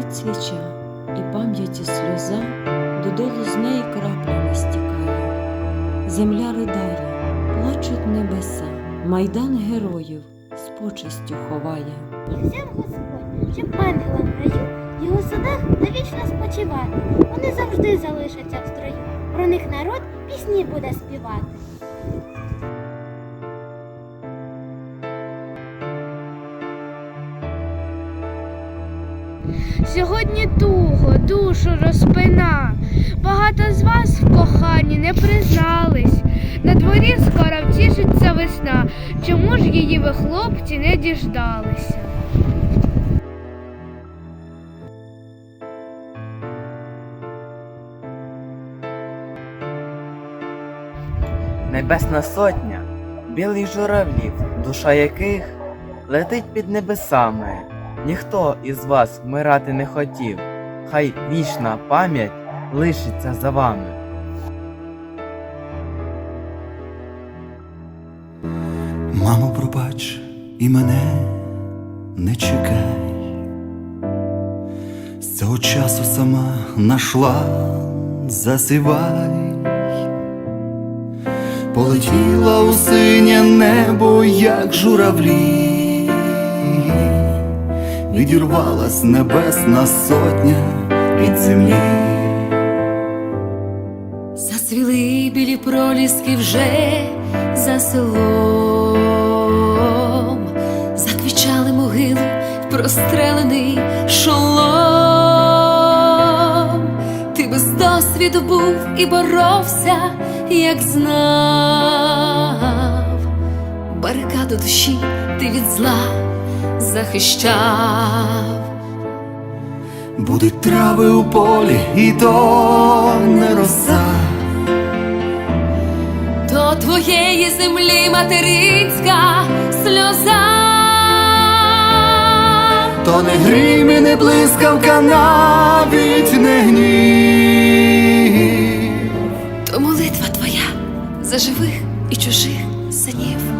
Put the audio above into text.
горить свіча, і пам'яті сльоза додолу з неї краплями стікає. Земля ридає, плачуть небеса, майдан героїв з почестю ховає. І взяв Господь, щоб ангелам раю його садах навічно спочивати. Вони завжди залишаться в строю. Про них народ пісні буде співати. Сьогодні туго, душу розпина. Багато з вас в коханні не признались. На дворі скоро втішиться весна. Чому ж її ви, хлопці, не діждалися? Небесна сотня, білих журавлів, душа яких летить під небесами. Ніхто із вас вмирати не хотів, хай вічна пам'ять лишиться за вами. Мамо, пробач і мене не чекай. З цього часу сама нашла, засивай, полетіла у синє небо, як журавлі, відірвалась небесна сотня від землі. Зацвіли білі проліски вже за селом, заквічали могили в прострелений шолом. Ти без досвіду був і боровся, як знав. Барикаду душі ти від зла захищав, будуть трави у полі, і то не роса, то твоєї землі материнська сльоза, то не грім і не блискавка, навіть не гнів, то молитва твоя за живих і чужих синів.